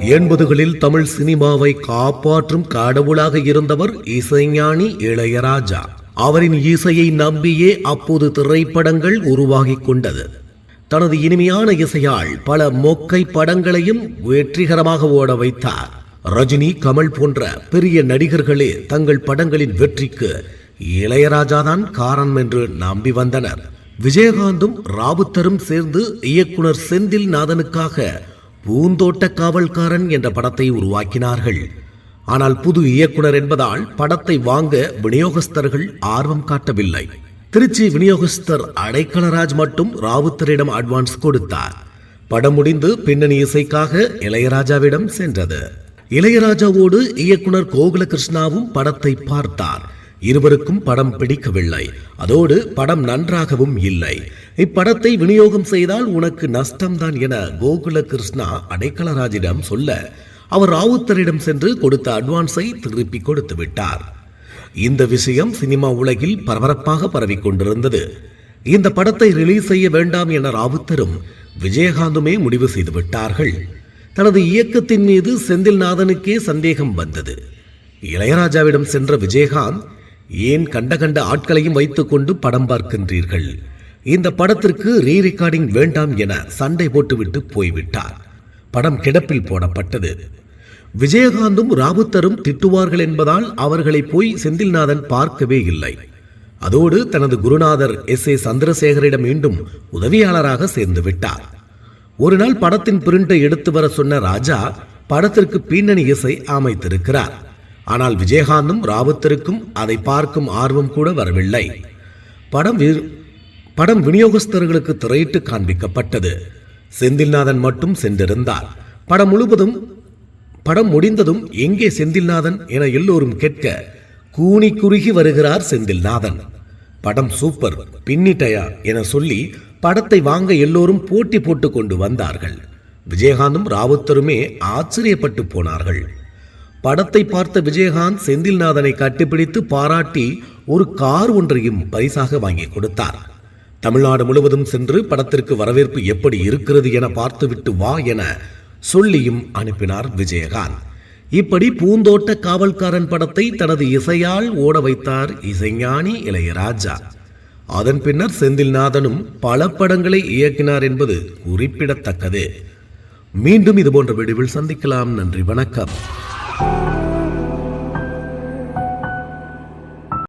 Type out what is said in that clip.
எண்பதுகளில் தமிழ் சினிமாவை காப்பாற்றும் கடவுளாக இருந்தவர் இசைஞானி இளையராஜா. அவரின் இசையை நம்பியே அப்போது திரைப்படங்கள் உருவாகி கொண்டது. தனது இனிமையான இசையால் பல மொக்கை படங்களையும் வெற்றிகரமாக ஓட வைத்தார். ரஜினி கமல் போன்ற பெரிய நடிகர்களே தங்கள் படங்களின் வெற்றிக்கு இளையராஜாதான் காரணம் என்று நம்பி வந்தனர். விஜயகாந்தும் ராவுத்தரும் சேர்ந்து இயக்குனர் செந்தில் நாதனுக்காக பூந்தோட்ட காவல்காரன் என்ற படத்தை உருவாக்கினார்கள். ஆனால் புது இயக்குனர் என்பதால் படத்தை வாங்க விநியோகஸ்தர்கள் ஆர்வம் காட்டவில்லை. திருச்சி விநியோகஸ்தர் அடைக்கலராஜ் மட்டும் ராவுத்தரிடம் அட்வான்ஸ் கொடுத்தார். படம் முடிந்து பின்னணி இசைக்காக இளையராஜாவிடம் சென்றது. இளையராஜாவோடு இயக்குனர் கோகுலகிருஷ்ணாவும் படத்தை பார்த்தார். இருவருக்கும் படம் பிடிக்கவில்லை. அதோடு படம் நன்றாகவும் இல்லை. இப்படத்தை விநியோகம் செய்தால் உனக்கு நஷ்டம்தான் என கோகுல கிருஷ்ணா அடைக்கலராஜிடம் சொல்ல அவர் ராவுத்தரிடம் சென்று கொடுத்த அட்வான்ஸை திருப்பி கொடுத்து விட்டார். இந்த விஷயம் சினிமா உலகில் பரபரப்பாக பரவிக் கொண்டிருந்தது. இந்த படத்தை ரிலீஸ் செய்ய வேண்டாம் என ராவுத்தரும் விஜயகாந்துமே முடிவு செய்து விட்டார்கள். தனது இயக்கத்தின் மீது செந்தில்நாதனுக்கே சந்தேகம் வந்தது. இளையராஜாவிடம் சென்ற விஜயகாந்த் ஏன் கண்ட கண்ட ஆட்களையும் வைத்துக்கொண்டு படம் பார்க்கின்றீர்கள்? இந்த படத்திற்கு ரீ ரெக்கார்டிங் வேண்டாம் என சண்டை போட்டுவிட்டு போய்விட்டார். படம் கிடப்பில் போடப்பட்டது. விஜயகாந்தும் ராவுத்தரும் திட்டுவார்கள் என்பதால் அவர்களை போய் செந்தில்நாதன் பார்க்கவே இல்லை. அதோடு தனது குருநாதர் எஸ். ஏ. சந்திரசேகரிடம் மீண்டும் உதவியாளராக சேர்ந்து விட்டார். ஒரு நாள் படத்தின் பிரிண்டை எடுத்து வர சொன்ன ராஜா படத்திற்கு பின்னணி இசை அமைத்திருக்கிறார். ஆனால் விஜயகாந்தும் ராவுத்தருக்கும் அதை பார்க்கும் ஆர்வம் கூட வரவில்லை. படம் படம் விநியோகஸ்தர்களுக்கு திரையிட்டு காண்பிக்கப்பட்டது. செந்தில்நாதன் மட்டும் சென்றிருந்தார். படம் முழுவதும் படம் முடிந்ததும் எங்கே செந்தில்நாதன் என எல்லோரும் கேட்க கூனி குறுகி வருகிறார் செந்தில்நாதன். படம் சூப்பர் பின்னிட்டயா என சொல்லி படத்தை வாங்க எல்லோரும் போட்டி போட்டு கொண்டு வந்தார்கள். விஜயகாந்தும் ராவுத்தருமே ஆச்சரியப்பட்டு போனார்கள். படத்தை பார்த்த விஜயகாந்த் செந்தில்நாதனை கட்டிப்பிடித்து பாராட்டி ஒரு கார் ஒன்றையும் பரிசாக வாங்கி கொடுத்தார். தமிழ்நாடு முழுவதும் சென்று படத்திற்கு வரவேற்பு எப்படி இருக்கிறது என பார்த்துவிட்டு வா என சொல்லியும் அனுப்பினார் விஜயகாந்த். இப்படி பூந்தோட்ட காவல்காரன் படத்தை தனது இசையால் ஓட வைத்தார் இசைஞானி இளையராஜா. அதன் பின்னர் செந்தில்நாதனும் பல படங்களை இயக்கினார் என்பது குறிப்பிடத்தக்கது. மீண்டும் இதுபோன்ற வீடியோவில் சந்திக்கலாம். நன்றி வணக்கம். Bye.